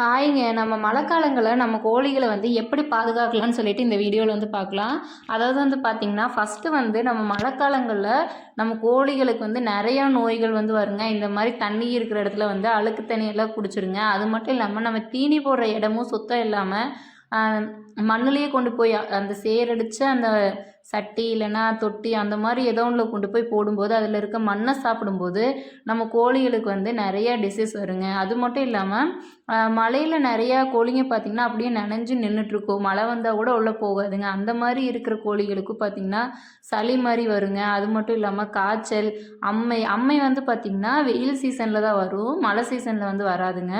ஹாய்ங்க நம்ம மழைக்காலங்களை நம்ம கோழிகளை வந்து எப்படி பாதுகாக்கலாம்னு சொல்லிட்டு இந்த வீடியோவில் வந்து பார்க்கலாம் அதாவது வந்து பார்த்திங்கன்னா ஃபஸ்ட்டு வந்து நம்ம மழைக்காலங்களில் நம்ம கோழிகளுக்கு வந்து நிறையா நோய்கள் வந்து வருங்க. இந்த மாதிரி தண்ணி இருக்கிற இடத்துல வந்து அழுக்கு தண்ணியெல்லாம் குடிச்சிருங்க. அது மட்டும் இல்லாமல் நம்ம தீனி போடுற இடமும் சுத்தம் இல்லாமல் மண்ணுலேயே கொண்டு போய் அந்த சேரடித்து அந்த சட்டி இல்லைன்னா தொட்டி அந்த மாதிரி ஏதோ ஒன்றில் கொண்டு போய் போடும்போது அதில் இருக்க மண்ணை சாப்பிடும்போது நம்ம கோழிகளுக்கு வந்து நிறையா டிசீஸ் வருங்க. அது மட்டும் இல்லாமல் மழையில் நிறையா கோழிங்க பார்த்திங்கன்னா அப்படியே நனைஞ்சு நின்றுட்டுருக்கும் மழை வந்தால் கூட உள்ளே போகாதுங்க. அந்த மாதிரி இருக்கிற கோழிகளுக்கும் பார்த்திங்கன்னா சளி மாதிரி வருங்க. அது மட்டும் இல்லாமல் காய்ச்சல் அம்மை அம்மை வந்து பார்த்திங்கன்னா வெயில் சீசனில் தான் வரும். மழை சீசனில் வந்து வராதுங்க.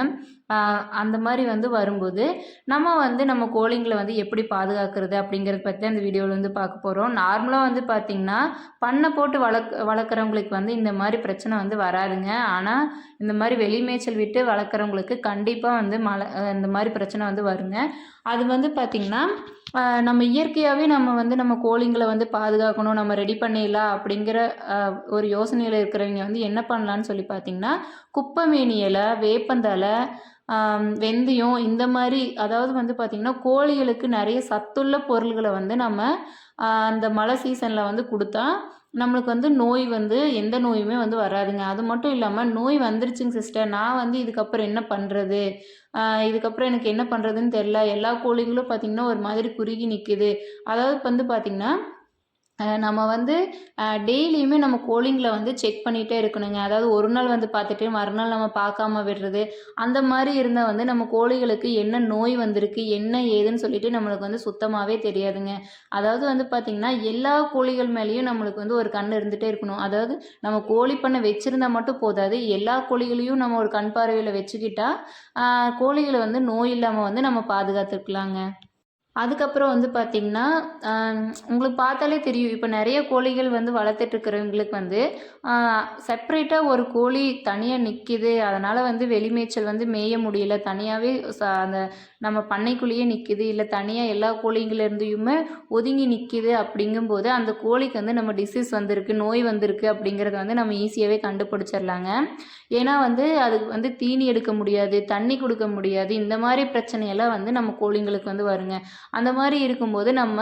அந்த மாதிரி வந்து வரும்போது நம்ம வந்து நம்ம கோழிங்களை வந்து எப்படி பாதுகாக்கிறது அப்படிங்கிறத பற்றி அந்த வீடியோவில் வந்து பார்க்க போகிறோம் நார்மலாக வந்து பார்த்திங்கன்னா பண்ணை போட்டு வளர்க் வளர்க்குறவங்களுக்கு வந்து இந்த மாதிரி பிரச்சனை வந்து வராதுங்க. ஆனால் இந்த மாதிரி வெளி மேய்ச்சல் விட்டு வளர்க்குறவங்களுக்கு கண்டிப்பாக வந்து மழை இந்த மாதிரி பிரச்சனை வந்து வருங்க. அது வந்து பார்த்திங்கன்னா நம்ம இயற்கையாகவே நம்ம வந்து நம்ம கோழிங்களை வந்து பாதுகாக்கணும் நம்ம ரெடி பண்ணிடலாம் அப்படிங்கிற ஒரு யோசனையில் இருக்கிறவங்க வந்து என்ன பண்ணலான்னு சொல்லி பார்த்தீங்கன்னா குப்பமேனி இலை வேப்பந்தலை வெந்தயம் இந்த மாதிரி அதாவது வந்து பார்த்திங்கன்னா கோழிகளுக்கு நிறைய சத்துள்ள பொருள்களை வந்து நம்ம அந்த மழை சீசனில் வந்து கொடுத்தா நம்மளுக்கு வந்து நோய் வந்து எந்த நோயுமே வந்து வராதுங்க. அது மட்டும் இல்லாமல் நோய் வந்துருச்சுங்க சிஸ்டர் நான் வந்து இதுக்கப்புறம் என்ன பண்ணுறது இதுக்கப்புறம் எனக்கு என்ன பண்ணுறதுன்னு தெரில எல்லா கோழிங்களும் பார்த்திங்கன்னா ஒரு மாதிரி குறுகி நிற்குது அதாவது வந்து பார்த்திங்கன்னா நம்ம வந்து டெய்லியுமே நம்ம கோழிங்களை வந்து செக் பண்ணிகிட்டே இருக்கணுங்க. அதாவது ஒரு நாள் வந்து பார்த்துட்டு மறுநாள் நம்ம பார்க்காம விடுறது. அந்த மாதிரி இருந்தால் வந்து நம்ம கோழிகளுக்கு என்ன நோய் வந்திருக்கு என்ன ஏதுன்னு சொல்லிட்டு நம்மளுக்கு வந்து சுத்தமாகவே தெரியாதுங்க. அதாவது வந்து பார்த்திங்கன்னா எல்லா கோழிகள் மேலேயும் நம்மளுக்கு வந்து ஒரு கண் இருந்துகிட்டே இருக்கணும். அதாவது நம்ம கோழி பண்ணை வச்சுருந்தா மட்டும் போதாது எல்லா கோழிகளையும் நம்ம ஒரு கண் பார்வையில் வச்சுக்கிட்டா கோழிகளை வந்து நோய் இல்லாமல் வந்து நம்ம பாதுகாத்துக்கலாங்க. அதுக்கப்புறம் வந்து பார்த்திங்கன்னா உங்களுக்கு பார்த்தாலே தெரியும். இப்போ நிறைய கோழிகள் வந்து வளர்த்துட்ருக்கிறவங்களுக்கு வந்து செப்ரேட்டாக ஒரு கோழி தனியாக நிற்கிது அதனால் வந்து வெளிமேய்ச்சல் வந்து மேய முடியல. தனியாகவே அந்த நம்ம பண்ணைக்குள்ளேயே நிற்கிது இல்லை தனியாக எல்லா கோழிங்களிருந்தையுமே ஒதுங்கி நிற்கிது அப்படிங்கும்போது அந்த கோழிக்கு வந்து நம்ம டிசீஸ் வந்திருக்கு நோய் வந்திருக்கு அப்படிங்கிறத வந்து நம்ம ஈஸியாகவே கண்டுபிடிச்சிடலாங்க. ஏன்னா வந்து அதுக்கு வந்து தீனி எடுக்க முடியாது தண்ணி கொடுக்க முடியாது. இந்த மாதிரி பிரச்சனையெல்லாம் வந்து நம்ம கோழிங்களுக்கு வந்து வருங்க. அந்த மாதிரி இருக்கும்போது நம்ம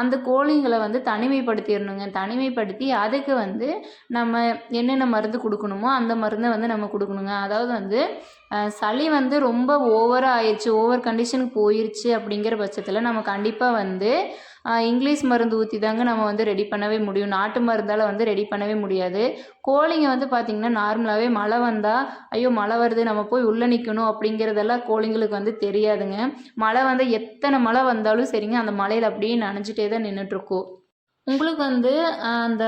அந்த கோழிங்களை வந்து தனிமைப்படுத்திடணுங்க. தனிமைப்படுத்தி அதுக்கு வந்து நம்ம என்னென்ன மருந்து கொடுக்கணுமோ அந்த மருந்தை வந்து நம்ம கொடுக்கணுங்க. அதாவது வந்து சளி வந்து ரொம்ப ஓவராக ஆயிடுச்சு ஓவர் கண்டிஷனுக்கு போயிடுச்சு அப்படிங்கிற பட்சத்தில் நம்ம கண்டிப்பாக வந்து இங்கிலீஷ் மருந்து ஊற்றி தாங்க நம்ம வந்து ரெடி பண்ணவே முடியும். நாட்டு மருந்தால் வந்து ரெடி பண்ணவே முடியாது. கோழிங்க வந்து பார்த்திங்கன்னா நார்மலாகவே மழை வந்தால் ஐயோ மழை வருது நம்ம போய் உள்ளே நிற்கணும் அப்படிங்கிறதெல்லாம் கோழிங்களுக்கு வந்து தெரியாதுங்க. மழை வந்து எத்தனை மழை வந்தாலும் சரிங்க அந்த மழையில் அப்படியே நனைஞ்சிட்டே தான் நின்றுட்டுருக்கோம் உங்களுக்கு வந்து அந்த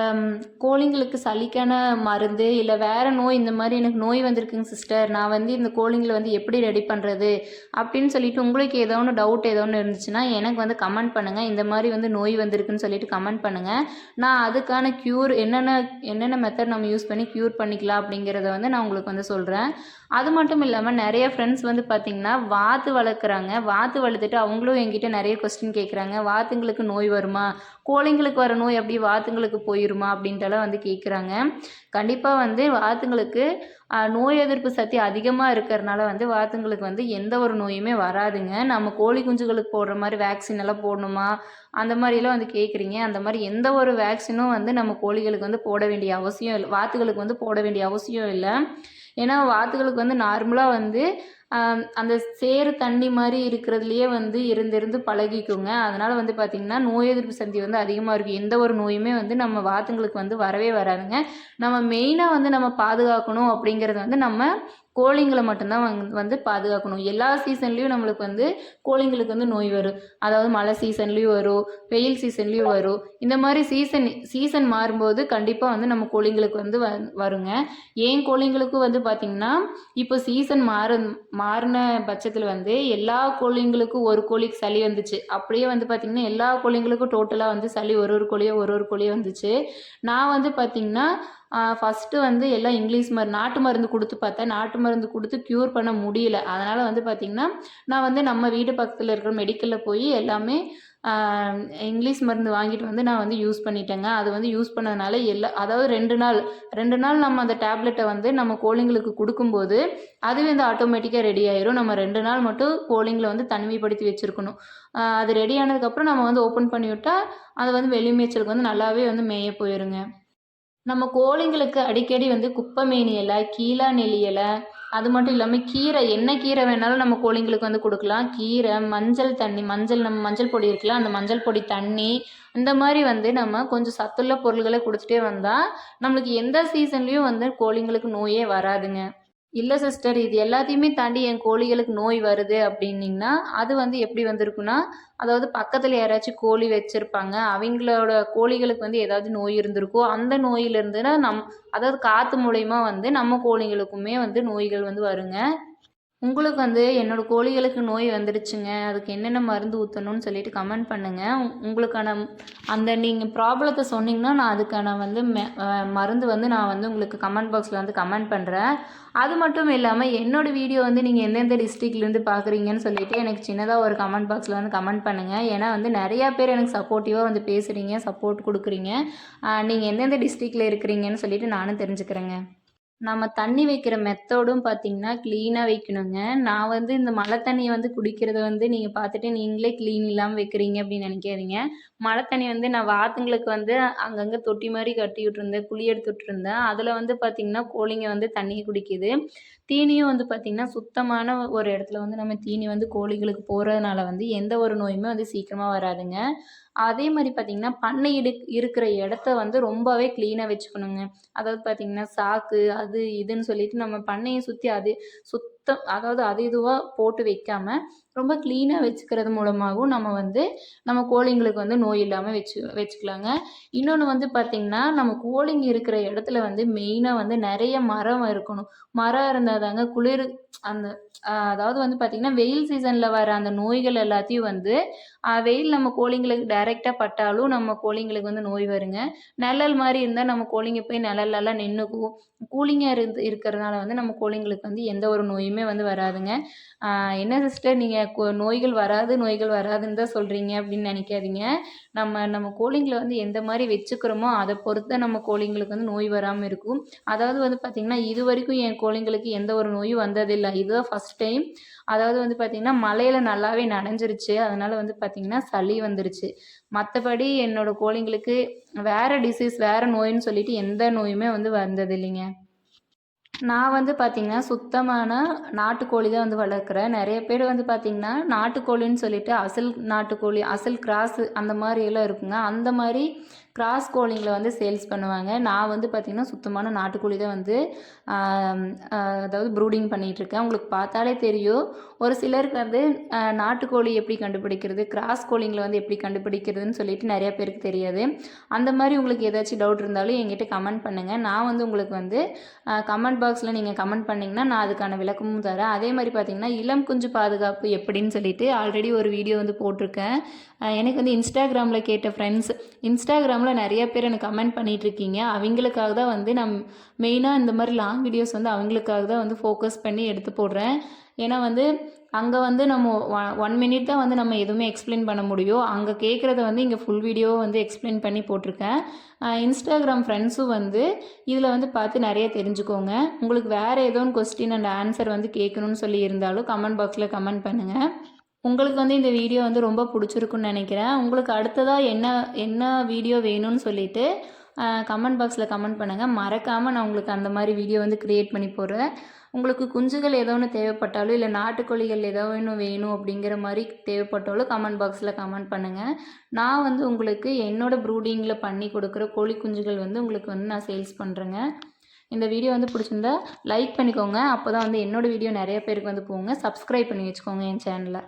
கோழிங்களுக்கு சளிக்கான மருந்து இல்லை வேறு நோய் இந்த மாதிரி எனக்கு நோய் வந்திருக்குங்க சிஸ்டர் நான் வந்து இந்த கோழிங்களை வந்து எப்படி ரெடி பண்ணுறது அப்படின்னு சொல்லிட்டு உங்களுக்கு ஏதோ ஒன்று டவுட் ஏதோ ஒன்று இருந்துச்சுன்னா எனக்கு வந்து கமெண்ட் பண்ணுங்கள் இந்த மாதிரி வந்து நோய் வந்திருக்குன்னு சொல்லிட்டு கமெண்ட் பண்ணுங்கள் நான் அதுக்கான க்யூர் என்னென்ன என்னென்ன மெத்தட் நம்ம யூஸ் பண்ணி க்யூர் பண்ணிக்கலாம் அப்படிங்கிறத வந்து நான் உங்களுக்கு வந்து சொல்கிறேன் அது மட்டும் இல்லாமல் நிறைய ஃப்ரெண்ட்ஸ் வந்து பார்த்திங்கன்னா வாத்து வளர்க்குறாங்க. வாத்து வளர்த்துட்டு அவங்களும் என்கிட்ட நிறைய கொஸ்டின் கேட்குறாங்க வாத்துங்களுக்கு நோய் வருமா? கோழிங்களுக்கு வர நோய் அப்படி வாத்துங்களுக்கு போயிருமா அப்படின்ட்டுலாம் வந்து கேட்குறாங்க கண்டிப்பாக வந்து வாத்துங்களுக்கு நோய் எதிர்ப்பு சக்தி அதிகமாக இருக்கிறனால வந்து வாத்துங்களுக்கு வந்து எந்த ஒரு நோயுமே வராதுங்க. நம்ம கோழி குஞ்சுகளுக்கு போடுற மாதிரி வேக்சின் எல்லாம் போடணுமா? அந்த மாதிரிலாம் வந்து கேட்குறீங்க அந்த மாதிரி எந்த ஒரு வேக்சினும் வந்து நம்ம கோழிகளுக்கு வந்து போட வேண்டிய அவசியம் இல்லை வாத்துகளுக்கு வந்து போட வேண்டிய அவசியம் இல்லை. ஏன்னா வாத்துகளுக்கு வந்து நார்மலாக வந்து அந்த சேறு தண்ணி மாதிரி இருக்கிறதுலையே வந்து இருந்திருந்து பழகிக்குங்க. அதனால் வந்து பார்த்திங்கன்னா நோய் எதிர்ப்பு சக்தி வந்து அதிகமாக இருக்கும் எந்த ஒரு நோயுமே வந்து நம்ம வாத்துங்களுக்கு வந்து வரவே வராதுங்க. நம்ம மெயினாக வந்து நம்ம பாதுகாக்கணும் அப்படிங்கிறது வந்து நம்ம கோழிங்களை மட்டும்தான் வந்து பாதுகாக்கணும். எல்லா சீசன்லேயும் நம்மளுக்கு வந்து கோழிங்களுக்கு வந்து நோய் வரும். அதாவது மழை சீசன்லேயும் வரும் வெயில் சீசன்லேயும் வரும். இந்த மாதிரி சீசன் சீசன் மாறும்போது கண்டிப்பாக வந்து நம்ம கோழிங்களுக்கு வந்து வருங்க. ஏன் கோழிங்களுக்கும் வந்து பார்த்திங்கன்னா இப்போ சீசன் மாற மாறின பட்சத்தில் வந்து எல்லா கோழிங்களுக்கும் ஒரு கோழிக்கு சளி வந்துச்சு. அப்படியே வந்து பார்த்திங்கன்னா எல்லா கோழிங்களுக்கும் டோட்டலாக வந்து சளி ஒரு ஒரு கோழியோ ஒரு ஒரு கோழியோ வந்துச்சு. நான் வந்து பார்த்திங்கன்னா ஃபஸ்ட்டு வந்து எல்லாம் இங்கிலீஷ் மருந்து நாட்டு மருந்து கொடுத்து பார்த்தேன். நாட்டு மருந்து கொடுத்து க்யூர் பண்ண முடியல. அதனால் வந்து பார்த்திங்கன்னா நான் வந்து நம்ம வீடு பக்கத்தில் இருக்கிற மெடிக்கலில் போய் எல்லாமே இங்கிலீஷ் மருந்து வாங்கிட்டு வந்து நான் வந்து யூஸ் பண்ணிட்டேங்க. அது வந்து யூஸ் பண்ணதுனால எல்லா அதாவது ரெண்டு நாள் ரெண்டு நாள் நம்ம அந்த டேப்லெட்டை வந்து நம்ம கோழிங்களுக்கு கொடுக்கும்போது அதுவே வந்து ஆட்டோமேட்டிக்காக ரெடி ஆயிரும். நம்ம ரெண்டு நாள் மட்டும் கோழிங்களை வந்து தனிமைப்படுத்தி வச்சுருக்கணும். அது ரெடி ஆனதுக்கப்புறம் நம்ம வந்து ஓப்பன் பண்ணி விட்டால் அது வந்து வெளிமேய்ச்சலுக்கு வந்து நல்லாவே வந்து மேய போயிருங்க. நம்ம கோழிங்களுக்கு அடிக்கடி வந்து குப்பைமேனி இலை கீழா நெல்லி இலை அது மட்டும் இல்லாமல் கீரை என்ன கீரை வேணாலும் நம்ம கோழிங்களுக்கு வந்து கொடுக்கலாம். கீரை மஞ்சள் தண்ணி மஞ்சள் நம்ம மஞ்சள் பொடி இருக்குல்ல அந்த மஞ்சள் பொடி தண்ணி இந்த மாதிரி வந்து நம்ம கொஞ்சம் சத்துள்ள பொருள்களை கொடுத்துட்டே வந்தால் நம்மளுக்கு எந்த சீசன்லேயும் வந்து கோழிங்களுக்கு நோயே வராதுங்க. இல்லை சிஸ்டர் இது எல்லாத்தையுமே தாண்டி என் கோழிகளுக்கு நோய் வருது அப்படின்னிங்கன்னா அது வந்து எப்படி வந்திருக்குன்னா அதாவது பக்கத்தில் யாராச்சும் கோழி வச்சுருப்பாங்க அவங்களோட கோழிகளுக்கு வந்து ஏதாவது நோய் இருந்திருக்கோ அந்த நோயிலிருந்து நம் அதாவது காற்று மூலயமா வந்து நம்ம கோழிகளுக்குமே வந்து நோய்கள் வந்து வருங்க. உங்களுக்கு வந்து என்னோடய கோழிகளுக்கு நோய் வந்துடுச்சுங்க அதுக்கு என்னென்ன மருந்து ஊற்றணும்னு சொல்லிட்டு கமெண்ட் பண்ணுங்கள் உங்களுக்கான அந்த நீங்கள் ப்ராப்ளத்தை சொன்னீங்கன்னா நான் அதுக்கான வந்து மெ மருந்து வந்து நான் வந்து உங்களுக்கு கமெண்ட் பாக்ஸில் வந்து கமெண்ட் பண்ணுறேன் அது மட்டும் இல்லாமல் என்னோடய வீடியோ வந்து நீங்கள் எந்தெந்த டிஸ்ட்ரிக்ட்லேருந்து பார்க்குறீங்கன்னு சொல்லிட்டு எனக்கு சின்னதாக ஒரு கமெண்ட் பாக்ஸில் வந்து கமெண்ட் பண்ணுங்கள் ஏன்னா வந்து நிறையா பேர் எனக்கு சப்போர்ட்டிவாக வந்து பேசுகிறீங்க சப்போர்ட் கொடுக்குறீங்க. நீங்கள் எந்தெந்த டிஸ்ட்ரிக்டில் இருக்கிறீங்கன்னு சொல்லிட்டு நானும் தெரிஞ்சுக்கிறேங்க. நம்ம தண்ணி வைக்கிற மெத்தோடும் பார்த்தீங்கன்னா க்ளீனாக வைக்கணுங்க. நான் வந்து இந்த மழை தண்ணியை வந்து குடிக்கிறத வந்து நீங்கள் பார்த்துட்டு நீங்களே க்ளீன் இல்லாமல் வைக்கிறீங்க அப்படின்னு நினைக்காதீங்க. மழை தண்ணி வந்து நான் வாத்துங்களுக்கு வந்து அங்கங்கே தொட்டி மாதிரி கட்டி விட்டுருந்தேன் குழி எடுத்து விட்ருந்தேன் அதில் வந்து பார்த்திங்கன்னா கோழிங்க வந்து தண்ணி குடிக்குது. தீனியும் வந்து பார்த்திங்கன்னா சுத்தமான ஒரு இடத்துல வந்து நம்ம தீனி வந்து கோழிகளுக்கு போகிறதுனால வந்து எந்த ஒரு நோயுமே வந்து சீக்கிரமாக வராதுங்க. அதே மாதிரி பார்த்திங்கன்னா பண்ணை இடு இருக்கிற இடத்த வந்து ரொம்பவே க்ளீனாக வச்சுக்கணுங்க. அதாவது பார்த்திங்கன்னா சாக்கு அது இதுன்னு சொல்லிட்டு நம்ம பண்ணையை சுற்றி அது சுத் சுத்தம் அதாவது அது இதுவாக போட்டு வைக்காமல் ரொம்ப க்ளீனாக வச்சுக்கிறது மூலமாகவும் நம்ம வந்து நம்ம கோழிங்களுக்கு வந்து நோய் இல்லாமல் வச்சு வச்சுக்கலாங்க. இன்னொன்று வந்து பார்த்திங்கன்னா நம்ம கோழிங்க இருக்கிற இடத்துல வந்து மெயினாக வந்து நிறைய மரம் இருக்கணும். மரம் இருந்தால் தாங்க குளிர் அந்த அதாவது வந்து பார்த்திங்கன்னா வெயில் சீசனில் வர அந்த நோய்கள் எல்லாத்தையும் வந்து வெயில் நம்ம கோழிங்களுக்கு டைரெக்டாக பட்டாலும் நம்ம கோழிங்களுக்கு வந்து நோய் வருங்க. நிழல் மாதிரி இருந்தால் நம்ம கோழிங்க போய் நிழல்லாம் நின்றுக்கும் கூலிங்காக இருந்து இருக்கிறதுனால வந்து நம்ம கோழிங்களுக்கு வந்து எந்த ஒரு நோயுமே எதுவுமே வந்து வராதுங்க. என்ன சிஸ்டர் நீங்கள் நோய்கள் வராது நோய்கள் வராதுன்னு தான் சொல்கிறீங்க அப்படின்னு நினைக்காதீங்க. நம்ம நம்ம கோழிங்களை வந்து எந்த மாதிரி வச்சுக்கிறோமோ அதை பொறுத்து நம்ம கோழிங்களுக்கு வந்து நோய் வராமல் இருக்கும். அதாவது வந்து பார்த்திங்கன்னா இது வரைக்கும் என் கோழிங்களுக்கு எந்த ஒரு நோயும் வந்ததில்லை. இதுதான் ஃபஸ்ட் டைம் அதாவது வந்து பார்த்திங்கன்னா மலையில் நல்லாவே நனைஞ்சிருச்சு. அதனால் வந்து பார்த்திங்கன்னா சளி வந்துருச்சு. மற்றபடி என்னோடய கோழிங்களுக்கு வேறு டிசீஸ் வேறு நோயின்னு சொல்லிட்டு எந்த நோயுமே வந்து வந்தது இல்லைங்க நான் வந்து பார்த்திங்கன்னா சுத்தமான நாட்டுக்கோழி தான் வந்து வளர்க்குறேன். நிறைய பேர் வந்து பார்த்திங்கன்னா நாட்டுக்கோழின்னு சொல்லிட்டு அசல் நாட்டுக்கோழி அசல் கிராஸு அந்த மாதிரி எல்லாம் இருக்குங்க. அந்த மாதிரி கிராஸ் கோழிங்கில் வந்து சேல்ஸ் பண்ணுவாங்க. நான் வந்து பார்த்திங்கன்னா சுத்தமான நாட்டுக்கோழி தான் வந்து அதாவது ப்ரூடிங் பண்ணிகிட்ருக்கேன் உங்களுக்கு பார்த்தாலே தெரியும். ஒரு சிலருக்கு வந்து நாட்டுக்கோழி எப்படி கண்டுபிடிக்கிறது கிராஸ் கோழிங்கில் வந்து எப்படி கண்டுபிடிக்கிறதுன்னு சொல்லிட்டு நிறையா பேருக்கு தெரியாது. அந்த மாதிரி உங்களுக்கு ஏதாச்சும் டவுட் இருந்தாலும் என்கிட்ட கமெண்ட் பண்ணுங்கள் நான் வந்து உங்களுக்கு வந்து கமெண்ட் பாக்ஸில் நீங்கள் கமெண்ட் பண்ணிங்கன்னா நான் அதுக்கான விளக்கமும் தரேன். அதே மாதிரி பார்த்திங்கன்னா இளம் குஞ்சு பாதுகாப்பு எப்படின்னு சொல்லிட்டு ஆல்ரெடி ஒரு வீடியோ வந்து போட்டிருக்கேன். எனக்கு வந்து இன்ஸ்டாகிராமில் கேட்ட ஃப்ரெண்ட்ஸ் இன்ஸ்டாகிராமில் நிறைய பேர் எனக்கு கமெண்ட் பண்ணிகிட்ருக்கீங்க அவங்களுக்காக தான் வந்து நான் மெயினாக இந்த மாதிரி லாங் வீடியோஸ் வந்து அவங்களுக்காக தான் வந்து ஃபோக்கஸ் பண்ணி எடுத்து போடுறேன். ஏன்னா வந்து அங்கே வந்து நம்ம ஒன் மினிட் தான் வந்து நம்ம எதுவுமே எக்ஸ்பிளைன் பண்ண முடியும். அங்கே கேட்குறத வந்து இங்கே ஃபுல் வீடியோவை வந்து எக்ஸ்பிளைன் பண்ணி போட்டிருக்கேன். இன்ஸ்டாகிராம் ஃப்ரெண்ட்ஸும் வந்து இதில் வந்து பார்த்து நிறைய தெரிஞ்சுக்கோங்க. உங்களுக்கு வேறு ஏதோ கொஸ்டின் அண்ட் ஆன்சர் வந்து கேட்கணும்னு சொல்லி இருந்தாலும் கமெண்ட் பாக்ஸில் கமெண்ட் பண்ணுங்கள் உங்களுக்கு வந்து இந்த வீடியோ வந்து ரொம்ப பிடிச்சிருக்குன்னு நினைக்கிறேன். உங்களுக்கு அடுத்ததாக என்ன என்ன வீடியோ வேணும்னு சொல்லிவிட்டு கமெண்ட் பாக்ஸில் கமெண்ட் பண்ணுங்கள் மறக்காமல் நான் உங்களுக்கு அந்த மாதிரி வீடியோ வந்து க்ரியேட் பண்ணி போடுறேன். உங்களுக்கு குஞ்சுகள் ஏதோ ஒன்று தேவைப்பட்டாலும் இல்லை நாட்டுக்கோழிகள் ஏதோ ஒன்று வேணும் அப்படிங்கிற மாதிரி தேவைப்பட்டாலும் கமெண்ட் பாக்ஸில் கமெண்ட் பண்ணுங்கள் நான் வந்து உங்களுக்கு என்னோடய ப்ரூடிங்கில் பண்ணி கொடுக்குற கோழி குஞ்சுகள் வந்து உங்களுக்கு வந்து நான் சேல்ஸ் பண்ணுறேங்க இந்த வீடியோ வந்து பிடிச்சிருந்தா லைக் பண்ணிக்கோங்க. அப்போ தான் வந்து என்னோடய வீடியோ நிறைய பேருக்கு வந்து போங்க சப்ஸ்கிரைப் பண்ணி வச்சுக்கோங்க என் சேனலில்